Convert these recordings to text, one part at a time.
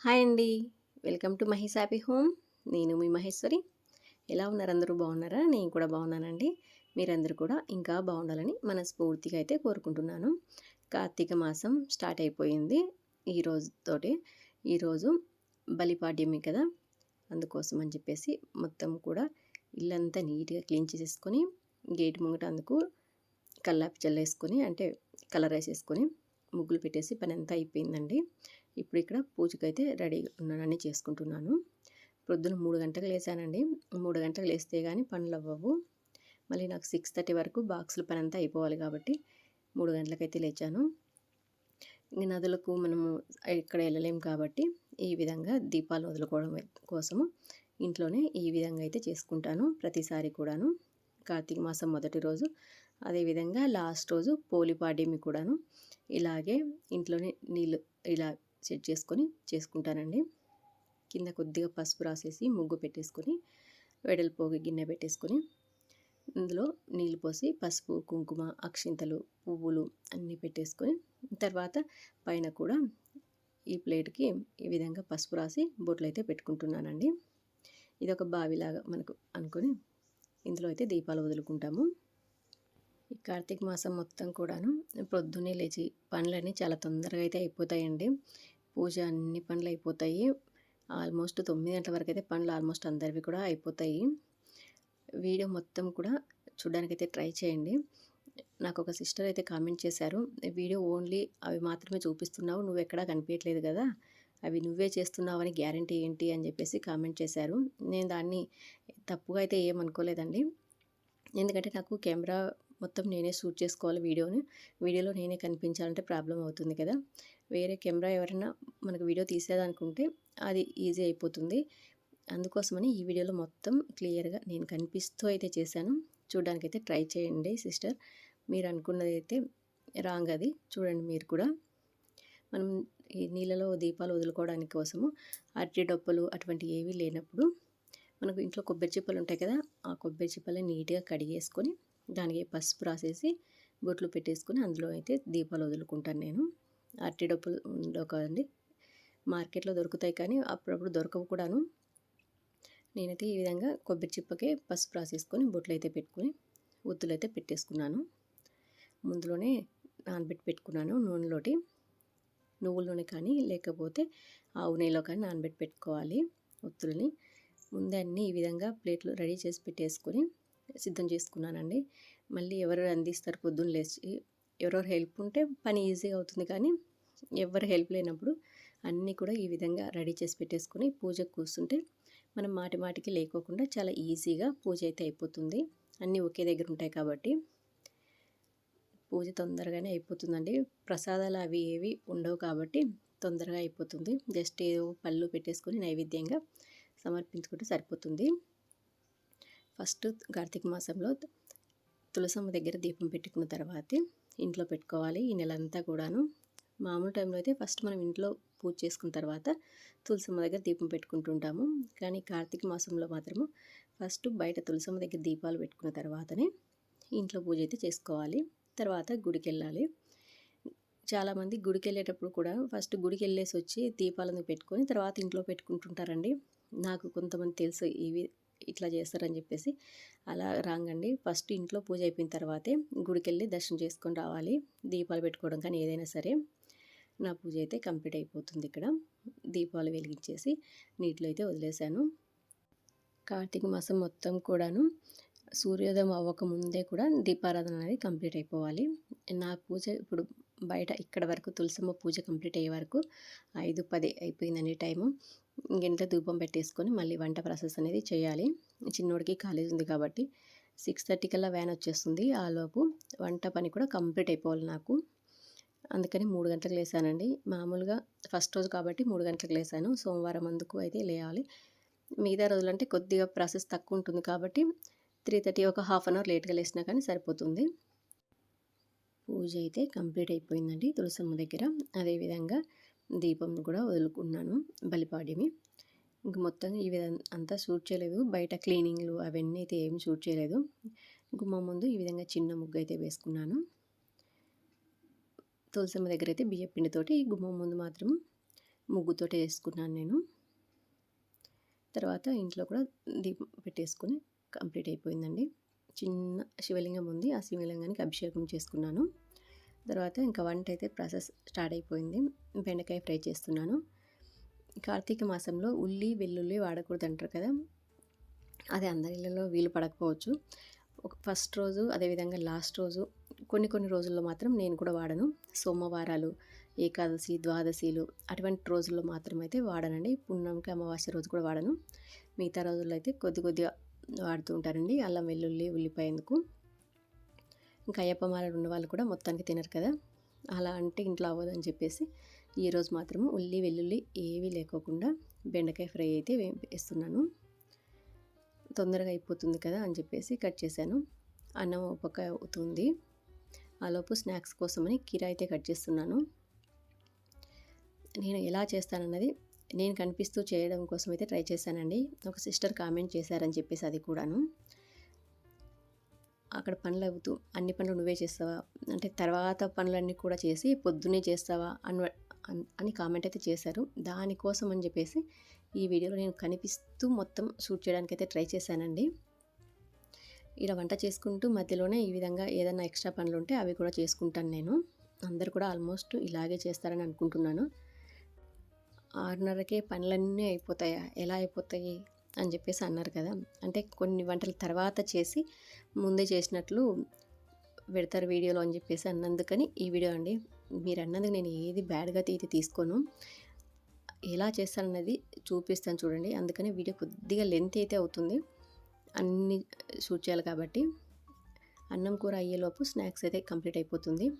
Hi అండి. Welcome to Mahesh happy home. నేను మీ మహేశ్వరి. ఎలా ఉన్నారు అందరూ? బాగున్నారా? నేను కూడా బాగున్నానండి. మీరందరూ కూడా ఇంకా బాగుండాలని మనస్ఫూర్తిగా అయితే కోరుకుంటున్నాను. కార్తీక మాసం స్టార్ట్ అయిపోయింది. ఈ రోజుతోటి ఈరోజు బలిపాడ్యమే కదా. అందుకోసం అని చెప్పేసి మొత్తం కూడా ఇల్లంతా నీట్గా క్లీన్ చేసేసుకొని గేట్ ముంగట అందుకు కల్లాపి చల్లేసుకొని అంటే కలర్ వేసేసుకొని ముగ్గులు పెట్టేసి పని అంతా అయిపోయిందండి. ఇప్పుడు ఇక్కడ పూజకైతే రెడీ ఉన్నానని చేసుకుంటున్నాను. ప్రొద్దున మూడు గంటలకు లేచానండి మూడు గంటలకు లేస్తే కానీ పనులు అవ్వవు. మళ్ళీ నాకు సిక్స్ థర్టీ వరకు బాక్సుల పని అంతా అయిపోవాలి కాబట్టి మూడు గంటలకైతే లేచాను. ఇంక నదులకు మనము ఇక్కడ వెళ్ళలేము కాబట్టి ఈ విధంగా దీపాలు వదులుకోవడం కోసము ఇంట్లోనే ఈ విధంగా అయితే చేసుకుంటాను ప్రతిసారి కూడాను. కార్తీక మాసం మొదటి రోజు అదేవిధంగా లాస్ట్ రోజు పోలిపాడ్యమి కూడాను ఇలాగే ఇంట్లోనే నీళ్ళు ఇలా సెట్ చేసుకొని చేసుకుంటానండి. కింద కొద్దిగా పసుపు రాసేసి ముగ్గు పెట్టేసుకొని వెడల్పోగి గిన్నె పెట్టేసుకొని ఇందులో నీళ్ళు పోసి పసుపు కుంకుమ అక్షింతలు పువ్వులు అన్నీ పెట్టేసుకొని తర్వాత పైన కూడా ఈ ప్లేట్కి ఈ విధంగా పసుపు రాసి బొట్లు అయితే పెట్టుకుంటున్నానండి. ఇది ఒక బావిలాగా మనకు అనుకొని ఇందులో అయితే దీపాలు వదులుకుంటాము. ఈ కార్తీక మాసం మొత్తం కూడాను పొద్దున్నే లేచి పనులన్నీ చాలా తొందరగా అయితే అయిపోతాయండి. పూజ అన్ని పనులు అయిపోతాయి. ఆల్మోస్ట్ తొమ్మిది గంటల వరకు అయితే పనులు ఆల్మోస్ట్ అందరివి కూడా అయిపోతాయి. వీడియో మొత్తం కూడా చూడడానికైతే ట్రై చేయండి. నాకు ఒక సిస్టర్ అయితే కామెంట్ చేశారు వీడియో ఓన్లీ అవి మాత్రమే చూపిస్తున్నావు నువ్వు ఎక్కడా కనిపించట్లేదు కదా అవి నువ్వే చేస్తున్నావు అని గ్యారంటీ ఏంటి? అని చెప్పేసి కామెంట్ చేశారు. నేను దాన్ని తప్పుగా అయితే ఏమనుకోలేదండి ఎందుకంటే నాకు కెమెరా మొత్తం నేనే షూట్ చేసుకోవాలి వీడియోని. వీడియోలో నేనే కనిపించాలంటే ప్రాబ్లం అవుతుంది కదా. వేరే కెమెరా ఎవరైనా మనకు వీడియో తీసేదనుకుంటే అది ఈజీ అయిపోతుంది. అందుకోసమని ఈ వీడియోలో మొత్తం క్లియర్గా నేను కనిపిస్తూ అయితే చేశాను. చూడడానికి అయితే ట్రై చేయండి సిస్టర్. మీరు అనుకున్నది అయితే రాంగ్ అది. చూడండి మీరు కూడా. మనం ఈ నీళ్ళలో దీపాలు వదులుకోవడానికి కోసము అరటి డొప్పలు అటువంటి ఏవి లేనప్పుడు మనకు ఇంట్లో కొబ్బరి చిప్పలు ఉంటాయి కదా ఆ కొబ్బరి చిప్పలని నీట్గా కడిగేసుకొని దానికి పసుపు రాసేసి బొట్లు పెట్టేసుకొని అందులో అయితే దీపాలు వదులుకుంటాను నేను. అరటి డొప్పులు ఉండవు మార్కెట్లో దొరుకుతాయి కానీ అప్పుడప్పుడు దొరకవు కూడాను. నేనైతే ఈ విధంగా కొబ్బరి చిప్పకే పసుపు రాసేసుకొని బొట్లు అయితే పెట్టుకొని ఒత్తులు అయితే పెట్టేసుకున్నాను. ముందులోనే నానబెట్టి పెట్టుకున్నాను నూనెలోటి. నువ్వుల నూనె కానీ లేకపోతే ఆవు నెయ్యిలో కానీ నానబెట్టి పెట్టుకోవాలి ఒత్తులని. ముందే అన్నీ ఈ విధంగా ప్లేట్లు రెడీ చేసి పెట్టేసుకొని సిద్ధం చేసుకున్నానండి. మళ్ళీ ఎవరు అందిస్తారు పొద్దున్న లేచి ఎవరెవరు హెల్ప్ ఉంటే పని ఈజీగా అవుతుంది కానీ ఎవరు హెల్ప్ లేనప్పుడు అన్నీ కూడా ఈ విధంగా రెడీ చేసి పెట్టేసుకొని పూజకు కూర్చుంటే మనం మాటి మాటికి లేకోకుండా చాలా ఈజీగా పూజ అయితే అయిపోతుంది. అన్నీ ఒకే దగ్గర ఉంటాయి కాబట్టి పూజ తొందరగానే అయిపోతుందండి. ప్రసాదాలు అవి ఏవి ఉండవు కాబట్టి తొందరగా అయిపోతుంది. జస్ట్ ఏదో పళ్ళు పెట్టేసుకొని నైవేద్యంగా సమర్పించుకుంటే సరిపోతుంది. ఫస్ట్ కార్తీక మాసంలో తులసమ్మ దగ్గర దీపం పెట్టుకున్న తర్వాతే ఇంట్లో పెట్టుకోవాలి ఈ నెలంతా కూడాను. మామూలు టైంలో అయితే ఫస్ట్ మనం ఇంట్లో పూజ చేసుకున్న తర్వాత తులసమ్మ దగ్గర దీపం పెట్టుకుంటుంటాము. కానీ కార్తీక మాసంలో మాత్రము ఫస్ట్ బయట తులసమ్మ దగ్గర దీపాలు పెట్టుకున్న తర్వాతనే ఇంట్లో పూజ అయితే చేసుకోవాలి. తర్వాత గుడికి వెళ్ళాలి చాలామంది గుడికి వెళ్ళేటప్పుడు కూడా ఫస్ట్ గుడికి వెళ్ళేసి వచ్చి దీపాలను పెట్టుకొని తర్వాత ఇంట్లో పెట్టుకుంటుంటారండి. నాకు కొంతమంది తెలుసు ఇవి ఇట్లా చేస్తారని చెప్పేసి అలా రాంగండి. ఫస్ట్ ఇంట్లో పూజ అయిపోయిన తర్వాతే గుడికి వెళ్ళి దర్శనం చేసుకొని రావాలి. దీపాలు పెట్టుకోవడం కానీ ఏదైనా సరే. నా పూజ అయితే కంప్లీట్ అయిపోతుంది ఇక్కడ. దీపాలు వెలిగించేసి నీటిలో అయితే వదిలేశాను. కార్తీక మాసం మొత్తం కూడాను సూర్యోదయం అవ్వక ముందే కూడా దీపారాధన అనేది కంప్లీట్ అయిపోవాలి. నా పూజ ఇప్పుడు బయట ఇక్కడ వరకు తులసమ్మ పూజ కంప్లీట్ అయ్యే వరకు ఐదు పది అయిపోయిందండి టైము. ఇంకెంత ధూపం పెట్టేసుకొని మళ్ళీ వంట ప్రాసెస్ అనేది చేయాలి. చిన్నోడికి కాలేజ్ ఉంది కాబట్టి సిక్స్ థర్టీ కల్లా వ్యాన్ వచ్చేస్తుంది. ఆలోపు వంట పని కూడా కంప్లీట్ అయిపోవాలి నాకు. అందుకని మూడు గంటలకు లేసానండి. మామూలుగా ఫస్ట్ రోజు కాబట్టి మూడు గంటలకు లేసాను. సోమవారం అందుకు అయితే లేవాలి. మిగతా రోజులంటే కొద్దిగా ప్రాసెస్ తక్కువ ఉంటుంది కాబట్టి త్రీ థర్టీ ఒక హాఫ్ అన్ అవర్ లేట్గా లేసినా కానీ సరిపోతుంది. పూజ అయితే కంప్లీట్ అయిపోయిందండి. తులసమ్మ దగ్గర. అదేవిధంగా దీపం కూడా వదులుకున్నాను. బలిపాడ్యమి. ఇంక మొత్తం ఈ విధంగా అంతా షూట్ చేయలేదు. బయట క్లీనింగ్లు అవన్నీ అయితే ఏం షూట్ చేయలేదు. గుమ్మ ముందు ఈ విధంగా చిన్న ముగ్గు అయితే వేసుకున్నాను. తులసమ్మ దగ్గర అయితే బియ్య పిండితోటి గుమ్మం ముందు మాత్రం ముగ్గుతోటి వేసుకున్నాను నేను. తర్వాత ఇంట్లో కూడా దీపం పెట్టేసుకొని కంప్లీట్ అయిపోయిందండి. చిన్న శివలింగం ఉంది. ఆ శివలింగానికి అభిషేకం చేసుకున్నాను. తర్వాత ఇంకా వంట అయితే ప్రాసెస్ స్టార్ట్ అయిపోయింది. బెండకాయ ఫ్రై చేస్తున్నాను. కార్తీక మాసంలో ఉల్లి వెల్లుల్లి వాడకూడదు అంటారు కదా! అది అందరిలో వీలు పడకపోవచ్చు. ఒక ఫస్ట్ రోజు అదేవిధంగా లాస్ట్ రోజు కొన్ని కొన్ని రోజుల్లో మాత్రం నేను కూడా వాడను. సోమవారాలు ఏకాదశి ద్వాదశిలు అటువంటి రోజుల్లో మాత్రం అయితే వాడనండి. పుణ్యంకి అమావాస్య రోజు కూడా వాడను. మిగతా రోజుల్లో అయితే కొద్ది కొద్దిగా వాడుతూ ఉంటారండి అల్లం వెల్లుల్లి ఉల్లిపాయ ఎందుకు? ఇంకా అయ్యప్ప మాలడు ఉన్న వాళ్ళు కూడా మొత్తానికి తినరు కదా. అలా అంటే ఇంట్లో అవ్వదని చెప్పేసి ఈరోజు మాత్రం ఉల్లి వెల్లుల్లి ఏవి లేకోకుండా బెండకాయ ఫ్రై అయితే వేస్తున్నాను. తొందరగా అయిపోతుంది కదా అని చెప్పేసి కట్ చేశాను. అన్నం ఒక పక్క అవుతుంది. ఆలోపు స్నాక్స్ కోసమని కీర అయితే కట్ చేస్తున్నాను. నేను ఎలా చేస్తానన్నది నేను కనిపిస్తూ చేయడం కోసం అయితే ట్రై చేశానండి. ఒక సిస్టర్ కామెంట్ చేశారని చెప్పేసి అది కూడాను. అక్కడ పనులు అవుతూ అన్ని పనులు నువ్వే చేస్తావా? అంటే తర్వాత పనులన్నీ కూడా చేసి పొద్దున్నే చేస్తావా అన్ అని కామెంట్ అయితే చేశారు. దానికోసం అని చెప్పేసి ఈ వీడియోలో నేను కనిపిస్తూ మొత్తం షూట్ చేయడానికి అయితే ట్రై చేశానండి. ఇలా వంట చేసుకుంటూ మధ్యలోనే ఈ విధంగా ఏదైనా ఎక్స్ట్రా పనులు ఉంటే అవి కూడా చేసుకుంటాను నేను. అందరు కూడా ఆల్మోస్ట్ ఇలాగే చేస్తారని అనుకుంటున్నాను. ఆరున్నరకే పనులన్నీ అయిపోతాయా? ఎలా అయిపోతాయి? అని చెప్పేసి అన్నారు కదా. అంటే కొన్ని వంటల తర్వాత చేసి ముందే చేసినట్లు పెడతారు వీడియోలో అని చెప్పేసి అన్నందుకని ఈ వీడియో అండి. మీరు అన్నందుకు నేను ఏది బ్యాడ్గా అయితే తీసుకోను. ఎలా చేస్తానన్నది చూపిస్తాను చూడండి. అందుకని వీడియో కొద్దిగా లెంత్ అయితే అవుతుంది. అన్ని షూట్ చేయాలి కాబట్టి. అన్నం కూర అయ్యేలోపు స్నాక్స్ అయితే కంప్లీట్ అయిపోతుంది.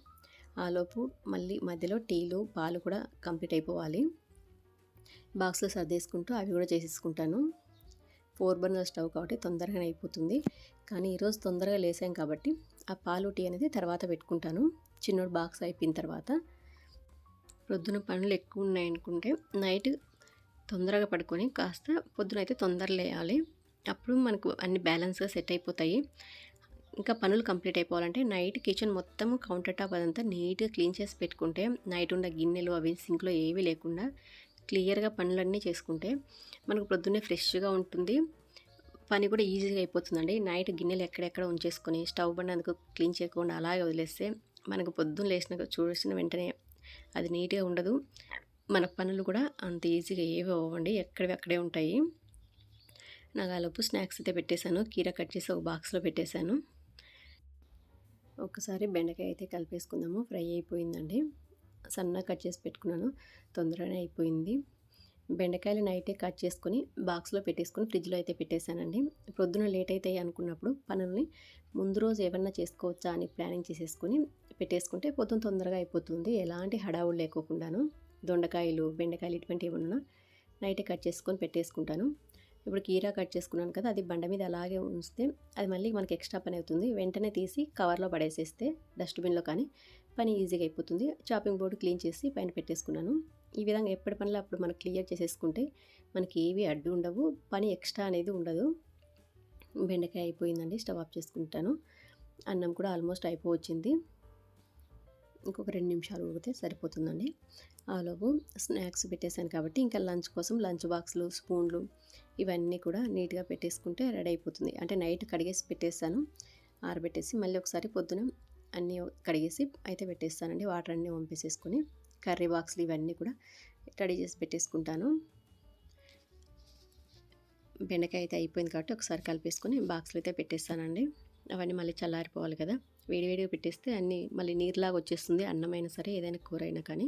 ఆలోపు మళ్ళీ మధ్యలో టీలు పాలు కూడా కంప్లీట్ అయిపోవాలి. బాక్స్లో సర్దేసుకుంటూ అవి కూడా చేసేసుకుంటాను. ఫోర్ బర్నర్ స్టవ్ కాబట్టి తొందరగానే అయిపోతుంది. కానీ ఈరోజు తొందరగా లేసాం కాబట్టి ఆ పాలు టీ అనేది తర్వాత పెట్టుకుంటాను. చిన్నోడు బాక్స్ అయిపోయిన తర్వాత. ప్రొద్దున పనులు ఎక్కువ ఉన్నాయనుకుంటే నైట్ తొందరగా పడుకొని కాస్త పొద్దున అయితే తొందర లేయాలి. అప్పుడు మనకు అన్ని బ్యాలెన్స్గా సెట్ అయిపోతాయి. ఇంకా పనులు కంప్లీట్ అయిపోవాలంటే నైట్ కిచెన్ మొత్తం కౌంటర్ టాప్ అదంతా నీట్గా క్లీన్ చేసి పెట్టుకుంటే నైట్ ఉన్న గిన్నెలు అవి సింక్లో ఏవీ లేకుండా క్లియర్గా పనులన్నీ చేసుకుంటే మనకు ప్రొద్దున్నే ఫ్రెష్గా ఉంటుంది. పని కూడా ఈజీగా అయిపోతుందండి. నైట్ గిన్నెలు ఎక్కడెక్కడ ఉంచేసుకొని స్టవ్ బండి అందుకు క్లీన్ చేయకుండా అలాగే వదిలేస్తే మనకు పొద్దున్న లేచిన చూసిన వెంటనే అది నీట్గా ఉండదు. మన పనులు కూడా అంత ఈజీగా ఏవి అవ్వండి. ఎక్కడివి అక్కడే ఉంటాయి. నాకు ఆలోపు స్నాక్స్ అయితే పెట్టేశాను. కీర కట్ చేసి ఒక బాక్స్లో పెట్టేశాను. ఒకసారి బెండకాయ అయితే కలిపేసుకుందాము. ఫ్రై అయిపోయిందండి. సన్నగా కట్ చేసి పెట్టుకున్నాను. తొందరగానే అయిపోయింది. బెండకాయలు నైటే కట్ చేసుకొని బాక్స్లో పెట్టేసుకొని ఫ్రిడ్జ్లో అయితే పెట్టేశానండి. ప్రొద్దున లేట్ అవుతాయి అనుకున్నప్పుడు పనుల్ని ముందు రోజు ఏమన్నా చేసుకోవచ్చా అని ప్లానింగ్ చేసేసుకొని పెట్టేసుకుంటే పొద్దున తొందరగా అయిపోతుంది. ఎలాంటి హడావులు లేకోకుండాను దొండకాయలు బెండకాయలు ఇటువంటివి ఏమన్నా నైటే కట్ చేసుకొని పెట్టేసుకుంటాను. ఇప్పుడు కీరా కట్ చేసుకున్నాను కదా అది బండ మీద అలాగే ఉంచితే అది మళ్ళీ మనకి ఎక్స్ట్రా పని అవుతుంది. వెంటనే తీసి కవర్లో పడేసేస్తే డస్ట్బిన్లో కానీ పని ఈజీగా అయిపోతుంది. చాపింగ్ బోర్డు క్లీన్ చేసి పైన పెట్టేసుకున్నాను. ఈ విధంగా ఎప్పటి పనిలో అప్పుడు మనం క్లియర్ చేసేసుకుంటే మనకి ఏవి అడ్డు ఉండవు. పని ఎక్స్ట్రా అనేది ఉండదు. బెండకాయ అయిపోయిందండి స్టవ్ ఆఫ్ చేసుకుంటాను. అన్నం కూడా ఆల్మోస్ట్ అయిపోవచ్చింది. ఇంకొక రెండు నిమిషాలు ఉడితే సరిపోతుందండి. ఆలోపు స్నాక్స్ పెట్టేశాను కాబట్టి ఇంకా లంచ్ కోసం లంచ్ బాక్స్లు స్పూన్లు ఇవన్నీ కూడా నీట్గా పెట్టేసుకుంటే రెడీ అయిపోతుంది. అంటే నైట్ కడిగేసి పెట్టేస్తాను. ఆరబెట్టేసి మళ్ళీ ఒకసారి పొద్దున అన్నీ కడిగేసి అయితే పెట్టేస్తానండి. వాటర్ అన్నీ పంపేసేసుకొని కర్రీ బాక్స్లు ఇవన్నీ కూడా రెడీ చేసి పెట్టేసుకుంటాను. బెండకాయ అయితే అయిపోయింది కాబట్టి ఒకసారి కలిపేసుకొని బాక్స్లో అయితే పెట్టేస్తానండి. అవన్నీ మళ్ళీ చల్లారిపోవాలి కదా. వేడివేడిగా పెట్టేస్తే అన్నీ మళ్ళీ నీరులాగా వచ్చేస్తుంది. అన్నమైనా సరే ఏదైనా కూర అయినా కానీ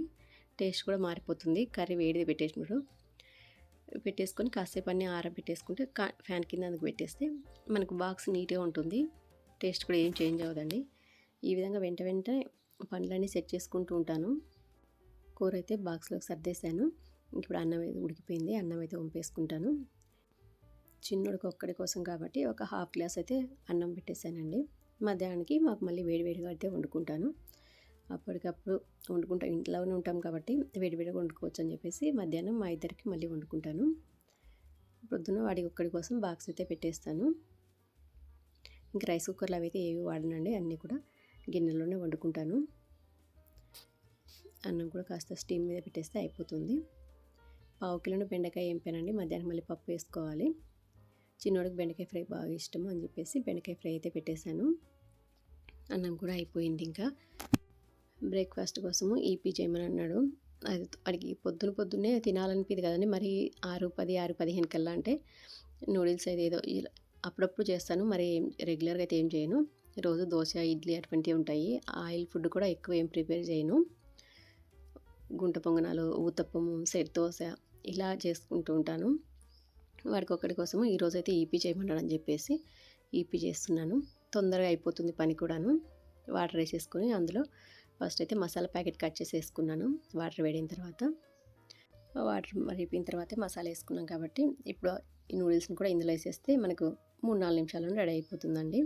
టేస్ట్ కూడా మారిపోతుంది. కర్రీ వేడిది పెట్టేసినప్పుడు పెట్టేసుకొని కాసేపు అన్నీ ఆరబెట్టేసుకుంటే కా ఫ్యాన్ కింద అందుకు పెట్టేస్తే మనకు బాక్స్ నీట్గా ఉంటుంది. టేస్ట్ కూడా ఏం చేంజ్ అవ్వదండి. ఈ విధంగా వెంట వెంటనే పండ్లన్నీ సెట్ చేసుకుంటూ ఉంటాను. కూర అయితే బాక్స్లోకి సర్దేశాను. ఇప్పుడు అన్నం అయితే ఉడికిపోయింది. అన్నం అయితే వంపేసుకుంటాను. చిన్నోడికి ఒక్కడి కోసం కాబట్టి ఒక హాఫ్ గ్లాస్ అయితే అన్నం పెట్టేశానండి. మధ్యాహ్నానికి మాకు మళ్ళీ వేడివేడిగా అయితే వండుకుంటాను. అప్పటికప్పుడు వండుకుంటా ఇంట్లోనే ఉంటాం కాబట్టి వేడివేడిగా వండుకోవచ్చు అని చెప్పేసి మధ్యాహ్నం మా ఇద్దరికి మళ్ళీ వండుకుంటాను. పొద్దున వాడి ఒక్కడి కోసం బాక్స్ అయితే పెట్టేస్తాను. ఇంక రైస్ కుక్కర్లు అవి అయితే ఏవి వాడనండి అన్నీ కూడా. గిన్నెలోనే వండుకుంటాను. అన్నం కూడా కాస్త స్టీమ్ మీద పెట్టేస్తే అయిపోతుంది. పావు కిలోను బెండకాయ వేంపానండి మధ్యాహ్నం మళ్ళీ పప్పు వేసుకోవాలి. చిన్నోడికి బెండకాయ ఫ్రై బాగా ఇష్టము అని చెప్పేసి బెండకాయ ఫ్రై అయితే పెట్టేశాను. అన్నం కూడా అయిపోయింది ఇంకా. బ్రేక్ఫాస్ట్ కోసము ఈపీ చేయమని అన్నాడు. అది వాడికి పొద్దున పొద్దున్నే తినాలనిపింది కదండి మరి ఆరు పది ఆరు పదిహేను కల్లా అంటే నూడిల్స్ అయితే ఏదో అప్పుడప్పుడు చేస్తాను మరి రెగ్యులర్గా అయితే ఏం చేయను. రోజు దోశ ఇడ్లీ అటువంటివి ఉంటాయి. ఆయిల్ ఫుడ్ కూడా ఎక్కువ ఏం ప్రిపేర్ చేయను. గుంట పొంగనాలు ఊతప్పము సెట్ దోశ ఇలా చేసుకుంటూ ఉంటాను. వాడికి ఒక్కడి కోసము ఈరోజు అయితే ఈపీ చేయమన్నాడు చెప్పేసి ఈపీ చేస్తున్నాను. తొందరగా అయిపోతుంది పని కూడాను. వాటర్ వేసేసుకొని అందులో ఫస్ట్ అయితే మసాలా ప్యాకెట్ కట్ చేసి వేసుకున్నాను వాటర్ వేడిన తర్వాత. వాటర్ మరిగిపోయిన తర్వాత మసాలా వేసుకున్నాం కాబట్టి ఇప్పుడు ఈ నూడిల్స్ని కూడా ఇందులో వేసేస్తే మనకు మూడు నాలుగు నిమిషాల్లో రెడీ అయిపోతుందండి.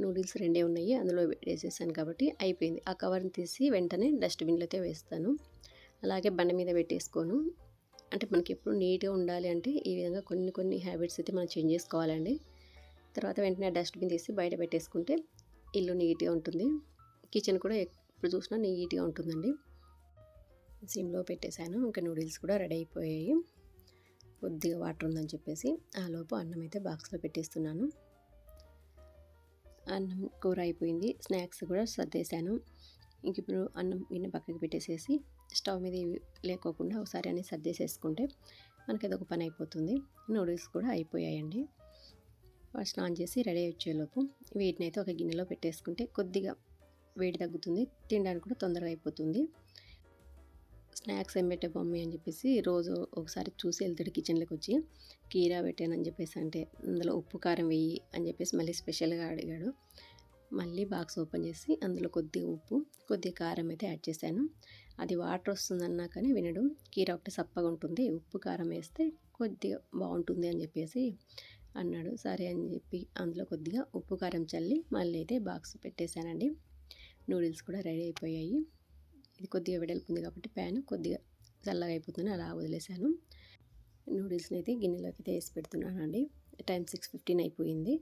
నూడిల్స్ రెండే ఉన్నాయి. అందులో వేసేసాను కాబట్టి అయిపోయింది. ఆ కవర్ని తీసి వెంటనే డస్ట్బిన్లోతే వేస్తాను. అలాగే బండ మీద పెట్టేసుకోను. అంటే మనకి ఎప్పుడు నీట్గా ఉండాలి అంటే ఈ విధంగా కొన్ని కొన్ని హ్యాబిట్స్ అయితే మనం చేంజ్ చేసుకోవాలండి. తర్వాత వెంటనే డస్ట్బిన్ తీసి బయట పెట్టేసుకుంటే ఇల్లు నీట్గా ఉంటుంది. కిచెన్ కూడా ఎప్పుడు చూసినా నీట్గా ఉంటుందండి. సిమ్లో పెట్టేశాను. ఇంకా నూడిల్స్ కూడా రెడీ అయిపోయాయి. కొద్దిగా వాటర్ ఉందని చెప్పేసి ఆ లోపు అన్నం అయితే బాక్స్లో పెట్టేస్తున్నాను. అన్నం కూర అయిపోయింది. స్నాక్స్ కూడా సర్దేశాను. ఇంక ఇప్పుడు అన్నం గిన్నె పక్కకి పెట్టేసేసి స్టవ్ మీద లేకోకుండా ఒకసారి అన్ని సర్దేసేసుకుంటే మనకి అదొక పని అయిపోతుంది. నూడిల్స్ కూడా అయిపోయాయండి. స్నాన్ చేసి రెడీ వచ్చేలోపు వీటిని అయితే ఒక గిన్నెలో పెట్టేసుకుంటే కొద్దిగా వేడి తగ్గుతుంది. తినడానికి కూడా తొందరగా అయిపోతుంది. స్నాక్స్ ఏం పెట్టే మమ్మీ అని చెప్పేసి రోజు ఒకసారి చూసి వెళ్తాడు కిచెన్లోకి వచ్చి కీరా పెట్టానని చెప్పేసి అంటే అందులో ఉప్పు కారం వెయ్యి అని చెప్పేసి మళ్ళీ స్పెషల్గా అడిగాడు. మళ్ళీ బాక్స్ ఓపెన్ చేసి అందులో కొద్దిగా ఉప్పు కొద్దిగా కారం అయితే యాడ్ చేశాను. అది వాటర్ వస్తుందన్నా కానీ వినడు. కీర ఒకటి సప్పగా ఉంటుంది ఉప్పు కారం వేస్తే కొద్దిగా బాగుంటుంది అని చెప్పేసి అన్నాడు. సరే అని చెప్పి అందులో కొద్దిగా ఉప్పు కారం చల్లి మళ్ళీ అయితే బాక్స్ పెట్టేశానండి. నూడిల్స్ కూడా రెడీ అయిపోయాయి. ఇది కొద్దిగా వెడల్పు ఉంది కాబట్టి ప్యాన్ కొద్దిగా చల్లగా అయిపోతుంది అలా వదిలేశాను. నూడిల్స్ని అయితే గిన్నెలోకి అయితే వేసి పెడుతున్నానండి. టైం సిక్స్ ఫిఫ్టీన్ అయిపోయింది.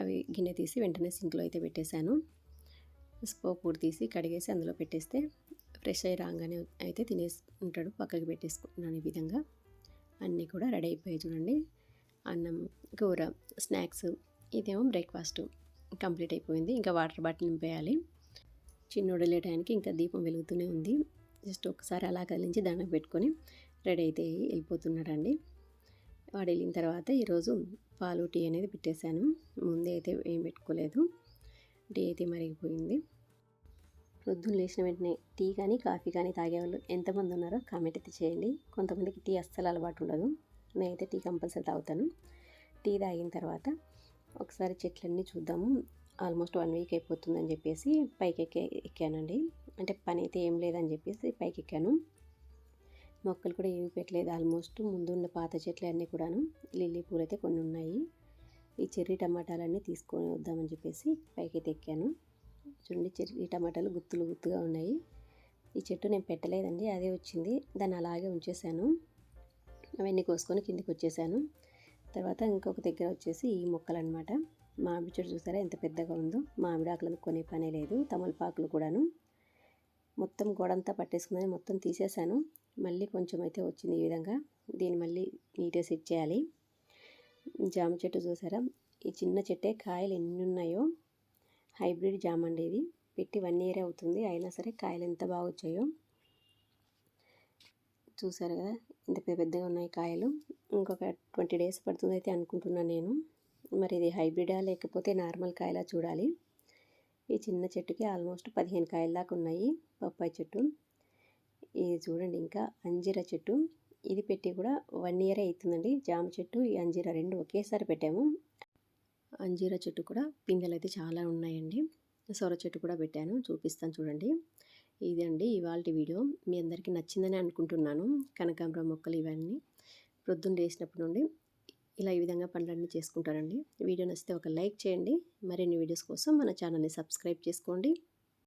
అవి గిన్నె తీసి వెంటనే సింక్లో అయితే పెట్టేశాను. స్పోక్ కూడా తీసి కడిగేసి అందులో పెట్టేస్తే ఫ్రెష్ అయ్యి రాగానే అయితే తినేసి ఉంటాడు పక్కకి పెట్టేసుకుంటున్నాను ఈ విధంగా. అన్నీ కూడా రెడీ అయిపోయాయి చూడండి. అన్నం కూర స్నాక్స్ ఇదేమో బ్రేక్ఫాస్ట్ కంప్లీట్ అయిపోయింది. ఇంకా వాటర్ బాటిల్ నింపేయాలి. చిన్నోడలే వెళ్ళే టైంకి ఇంకా దీపం వెలుగుతూనే ఉంది. జస్ట్ ఒకసారి అలా కదిలించి దండం పెట్టుకొని రెడీ అయితే వెళ్ళిపోతున్నాడండి. వాడు వెళ్ళిన తర్వాత ఈరోజు పాలు టీ అనేది పెట్టేశాను. ముందే అయితే ఏం పెట్టుకోలేదు. టీ అయితే మరిగిపోయింది. ప్రొద్దున లేచిన వెంటనే టీ కానీ కాఫీ కానీ తాగేవాళ్ళు ఎంతమంది ఉన్నారో కామెంట్ అయితే చేయండి. కొంతమందికి టీ అస్సలు అలవాటు ఉండదు. నేనైతే టీ కంపల్సరీ తాగుతాను. టీ తాగిన తర్వాత ఒకసారి చెట్లన్నీ చూద్దాము. ఆల్మోస్ట్ వన్ వీక్ అయిపోతుందని చెప్పేసి పైకి ఎక్కే ఎక్కానండి. అంటే పని అయితే ఏం లేదని చెప్పేసి పైకి ఎక్కాను మొక్కలు కూడా ఏమి పెట్టలేదు. ఆల్మోస్ట్ ముందున్న పాత చెట్లు అన్నీ కూడాను లిల్లీ పూలు అయితే కొన్ని ఉన్నాయి. ఈ చెర్రీ టమాటాలన్నీ తీసుకొని వద్దామని చెప్పేసి పైకి ఎక్కాను. చూడండి చెర్రీ టమాటాలు గుత్తులు గుత్తుగా ఉన్నాయి. ఈ చెట్టు నేను పెట్టలేదండి అదే వచ్చింది. దాన్ని అలాగే ఉంచేసాను. అవన్నీ కోసుకొని కిందికి వచ్చేసాను. తర్వాత ఇంకొక దగ్గర వచ్చేసి ఈ మొక్కలు అనమాట మామిడి చెట్టు చూసారా ఎంత పెద్దగా ఉందో. మామిడి ఆకులను కొనే పనే లేదు తమలపాకులు కూడాను. మొత్తం గోడంతా పట్టేసుకుందని మొత్తం తీసేసాను మళ్ళీ కొంచెం అయితే వచ్చింది ఈ విధంగా. దీన్ని మళ్ళీ నీట్గా సెట్ చేయాలి. జామ చెట్టు చూసారా ఈ చిన్న చెట్టే కాయలు ఎన్ని ఉన్నాయో. హైబ్రిడ్ జామ అండి ఇది. పెట్టి వన్ ఇయర్ అవుతుంది అయినా సరే కాయలు ఎంత బాగా వచ్చాయో. చూసారు కదా ఇంత పెద్దగా ఉన్నాయి కాయలు. ఇంకొక ట్వంటీ డేస్ పడుతుంది అయితే అనుకుంటున్నాను నేను. మరి ఇది హైబ్రిడా లేకపోతే నార్మల్ కాయలా చూడాలి. ఈ చిన్న చెట్టుకి ఆల్మోస్ట్ పదిహేను కాయల దాకా ఉన్నాయి బొప్పాయి చెట్టు. ఇది చూడండి ఇంకా అంజీర చెట్టు. ఇది పెట్టి కూడా వన్ ఇయర్ అవుతుందండి. జామ చెట్టు ఈ అంజీర రెండు ఒకేసారి పెట్టాము. అంజీర చెట్టు కూడా పిందెలు అయితే చాలా ఉన్నాయండి. సొర చెట్టు కూడా పెట్టాను. చూపిస్తాను చూడండి. ఇదండి ఇవాళ వీడియో. మీ అందరికీ నచ్చిందని అనుకుంటున్నాను. కనకాంబరం మొక్కలు ఇవన్నీ ప్రొద్దున లేసినప్పటి నుండి ఇలా ఈ విధంగా పనులన్నీ చేసుకుంటారండి. వీడియో నచ్చితే ఒక లైక్ చేయండి. మరిన్ని వీడియోస్ కోసం మన ఛానల్ని సబ్స్క్రైబ్ చేసుకోండి.